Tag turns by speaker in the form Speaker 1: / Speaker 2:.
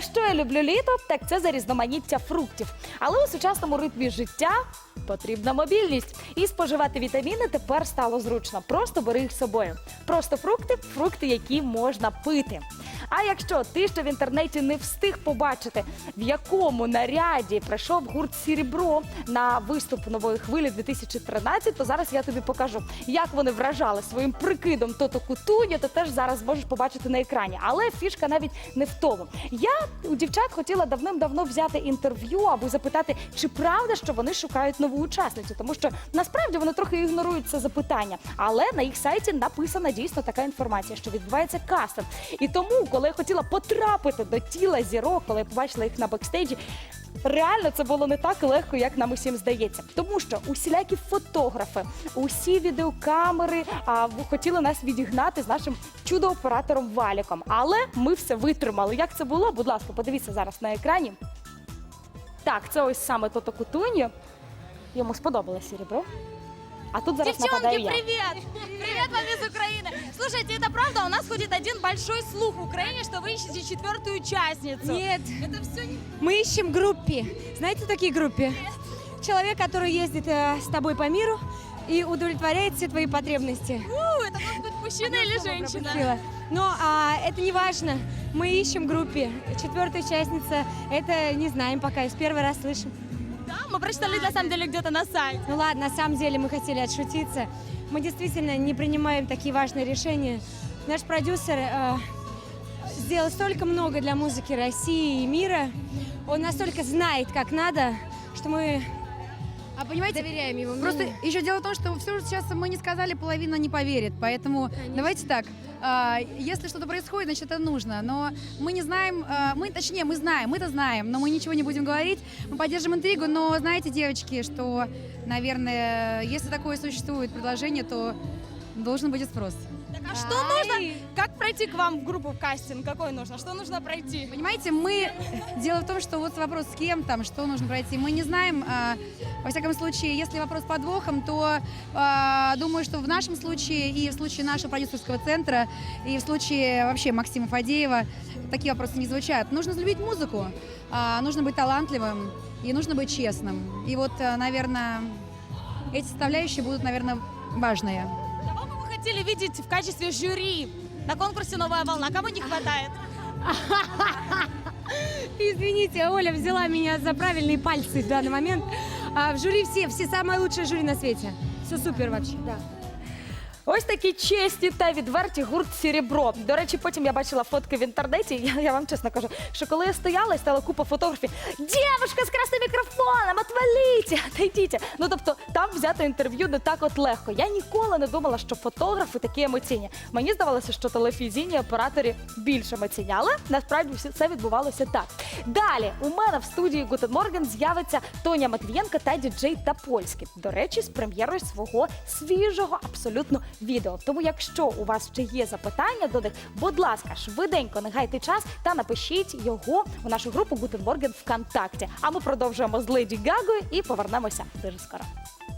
Speaker 1: Що я люблю літо? Так це за різноманіття фруктів. Але у сучасному ритмі життя потрібна мобільність. І споживати вітаміни тепер стало зручно. Просто бери їх з собою. Просто фрукти, фрукти, які можна пити. А якщо ти ще в інтернеті не встиг побачити, в якому наряді прийшов гурт Сірібро на виступ нової хвилі 2013, то зараз я тобі покажу, як вони вражали своїм прикидом тото кутуню, то теж зараз можеш побачити на екрані. Але фішка навіть не в тому. Я у дівчат хотіла давним-давно взяти інтерв'ю або запитати, чи правда, що вони шукають нову учасницю, тому що насправді вони трохи ігнорують це запитання. Але на їх сайті написана дійсно така інформація, що відбувається кастинг. І тому, коли я хотіла потрапити до тіла зірок, коли я побачила їх на бекстейджі. Реально це було не так легко, як нам усім здається, тому що усілякі фотографи, усі відеокамери а, хотіли нас відігнати з нашим чудо-оператором Валіком. Але ми все витримали. Як це було? Будь ласка, подивіться зараз на екрані. Так, це ось саме Тото Кутуньо. Йому сподобалось серебро. А тут зараз нападаю
Speaker 2: Девчонки,
Speaker 1: я.
Speaker 2: привет! Привет вам из Украины! Слушайте, это правда? У нас ходит один большой слух в Украине, что вы ищете четвертую участницу.
Speaker 3: Нет,
Speaker 2: Это все не...
Speaker 3: мы ищем группе. Знаете такие группе? Человек, который ездит э, с тобой по миру и удовлетворяет все твои потребности.
Speaker 2: У, это может быть мужчина или женщина.
Speaker 3: Пропустила. Но а, это не важно. Мы ищем группе. Четвертая участница. Это не знаем пока. Из первый раз слышим.
Speaker 2: Да, мы прочитали на самом деле где-то на сайте.
Speaker 3: Ну ладно, на самом деле мы хотели отшутиться. Мы действительно не принимаем такие важные решения. Наш продюсер э, сделал столько много для музыки России и мира. Он настолько знает, как надо, что мы
Speaker 4: А понимаете,
Speaker 3: доверяем ему.
Speaker 4: просто
Speaker 3: мнению.
Speaker 4: еще дело в том, что все сейчас мы не сказали, половина не поверит. Поэтому давайте так. а, Если что-то происходит, значит это нужно. Но мы не знаем, а, мы, точнее, мы знаем, мы-то знаем, но мы ничего не будем говорить. Мы поддержим интригу, но знаете, девочки, что, наверное, если такое существует предложение, то должен быть и спрос.
Speaker 2: Так а что нужно? Как пройти к вам в группу в кастинг? Какой нужно? Что нужно пройти?
Speaker 4: Понимаете, мы... Дело в том, что вот вопрос с кем там, что нужно пройти, мы не знаем. а, Во всяком случае, если вопрос с подвохом, то а, думаю, что в нашем случае и в случае нашего продюсерского центра, и в случае вообще Максима Фадеева такие вопросы не звучат. Нужно любить музыку, а, нужно быть талантливым и нужно быть честным. И вот, наверное, эти составляющие будут, наверное, важные.
Speaker 2: Кого бы вы хотели видеть в качестве жюри на конкурсе «Новая волна»? Кому не хватает?
Speaker 3: Извините, Оля взяла меня за правильные пальцы в данный момент. А в жюри все, все самое лучшее жюри на свете. Все супер вообще. Да.
Speaker 1: Ось такі чесні та відверті гурт Сіребро. До речі, потім я бачила фотки в інтернеті. Я, я вам чесно кажу, що коли я стояла і стала купа фотографій, дівчинка з красним мікрофоном, отваліть, отойдіть. Ну тобто там взяти інтерв'ю не так от легко. Я ніколи не думала, що фотографи такі емоційні. Мені здавалося, що телевізійні оператори більш емоційні, але насправді все відбувалося так. Далі у мене в студії Гутен Морген з'явиться Тоня Матвієнка та діджей Тапольський. До речі, з прем'єрою свого свіжого абсолютно відео. Тому, якщо у вас ще є запитання до них, будь ласка, швиденько не гайте час та напишіть його у нашу групу Гутенборген ВКонтакте. А ми продовжуємо з Леді Гагою і повернемося дуже скоро.